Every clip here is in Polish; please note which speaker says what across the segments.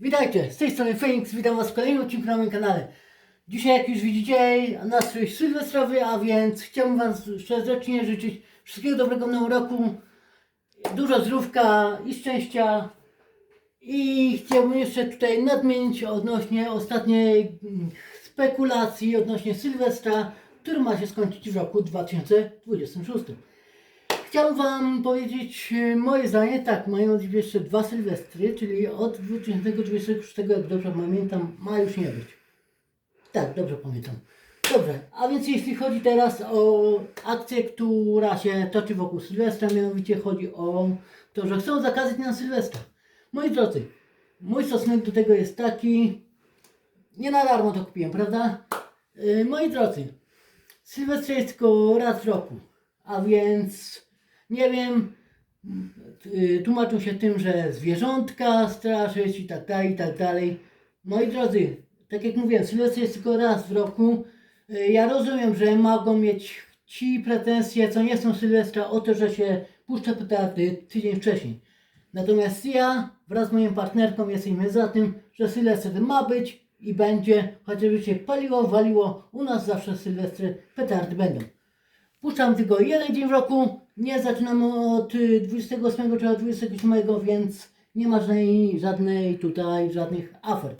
Speaker 1: Witajcie, z tej strony Phoenix, witam Was w kolejnym odcinku na moim kanale. Dzisiaj, jak już widzicie, nastrój sylwestrowy, a więc chciałbym Was serdecznie życzyć wszystkiego dobrego w nowym roku, dużo zdrówka i szczęścia. I chciałbym jeszcze tutaj nadmienić odnośnie ostatniej spekulacji odnośnie Sylwestra, który ma się skończyć w roku 2026. Chciałbym Wam powiedzieć e, moje zdanie, tak, mają być jeszcze dwa Sylwestry, czyli od 2026, jak dobrze pamiętam, ma już nie być. Tak, dobrze pamiętam. Dobrze, a więc jeśli chodzi teraz o akcję, która się toczy wokół Sylwestra, mianowicie chodzi o to, że chcą zakazać nam Sylwestra. Moi drodzy, mój stosunek do tego jest taki, nie na darmo to kupiłem, prawda? Yy, moi drodzy, Sylwester jest tylko raz w roku, a więc nie wiem, y, tłumaczą się tym, że zwierzątka straszyć i tak dalej, i tak dalej. Moi drodzy, tak jak mówiłem, Sylwester jest tylko raz w roku. Y, Ja rozumiem, że mogą mieć ci pretensje, co nie są Sylwestra, o to, że się puszcza petardy tydzień wcześniej. Natomiast ja wraz z moją partnerką jesteśmy za tym, że Sylwester ma być i będzie, chociażby się paliło, waliło, u nas zawsze Sylwestry petardy będą. Puszczam tylko jeden dzień w roku, nie zaczynamy od y, 28 czy od 27, więc nie ma żadnej, żadnej tutaj, żadnych afer.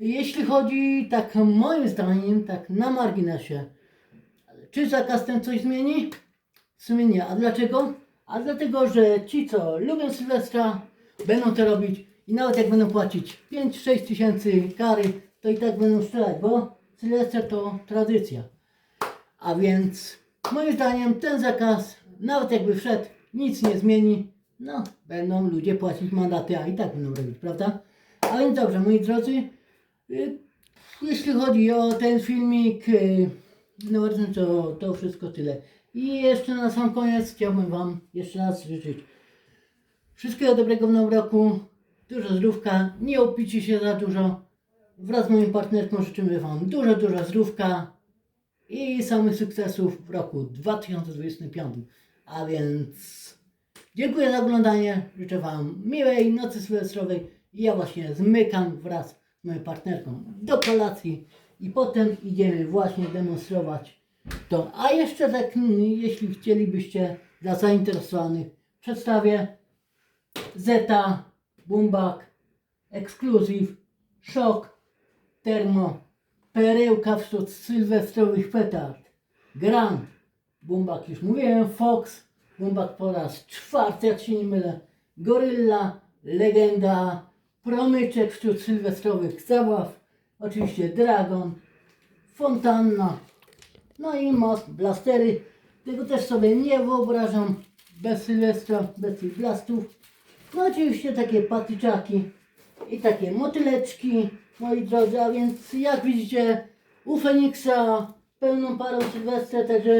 Speaker 1: Jeśli chodzi, tak moim zdaniem, tak na marginesie, czy zakaz ten coś zmieni? W sumie nie. A dlaczego? A dlatego, że ci, co lubią Sylwestra, będą to robić i nawet jak będą płacić 5-6 tysięcy kary, to i tak będą strzelać, bo Sylwester to tradycja. A więc moim zdaniem ten zakaz, nawet jakby wszedł, nic nie zmieni. No, będą ludzie płacić mandaty, a i tak będą robić, prawda? A więc dobrze, moi drodzy, y, jeśli chodzi o ten filmik, y, no właśnie to, to wszystko tyle. I jeszcze na sam koniec chciałbym Wam jeszcze raz życzyć wszystkiego dobrego w nowym roku, dużo zdrówka, nie opicie się za dużo. Wraz z moją partnerką życzymy Wam dużo, dużo zdrówka i samych sukcesów w roku 2025. A więc dziękuję za oglądanie, życzę Wam miłej nocy sylwestrowej i ja właśnie zmykam wraz z moją partnerką do kolacji i potem idziemy właśnie demonstrować to. A jeszcze tak, jeśli chcielibyście dla zainteresowanych, przedstawię Zeta, Bumbak, Exclusive, Szok, Termo, Perełka wśród sylwestrowych petard, Grand, Bumbak już mówiłem, Fox, Bumbak po raz czwarty, jak się nie mylę, Gorylla, Legenda, Promyczek wśród sylwestrowych zabaw, oczywiście Dragon, Fontanna, no i most, blastery. Tego też sobie nie wyobrażam. Bez Sylwestra, bez tych blastów. No oczywiście takie patyczaki i takie motyleczki, moi drodzy, a więc jak widzicie u Feniksa pełną parą Sylwestra, także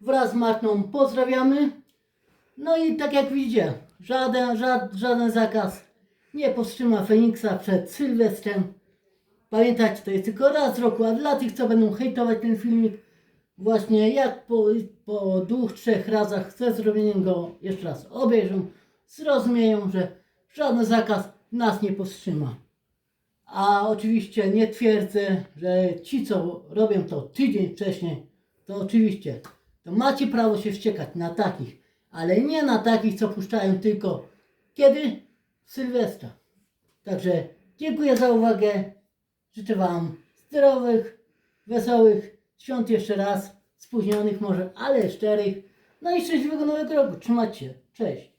Speaker 1: wraz z Martą pozdrawiamy. No i tak jak widzicie, żaden, żaden, żaden zakaz nie powstrzyma Feniksa przed Sylwestrem. Pamiętajcie, to jest tylko raz w roku, a dla tych, co będą hejtować ten filmik, właśnie jak po, po dwóch, trzech razach ze zrobieniem go jeszcze raz obejrzą, zrozumieją, że żaden zakaz nas nie powstrzyma. A oczywiście nie twierdzę, że ci, co robią to tydzień wcześniej, to oczywiście, to macie prawo się wściekać na takich, ale nie na takich, co puszczają tylko kiedy? Sylwestra. Także dziękuję za uwagę. Życzę Wam zdrowych, wesołych świąt jeszcze raz, spóźnionych może, ale szczerych. No i szczęśliwego nowego roku. Trzymajcie się. Cześć.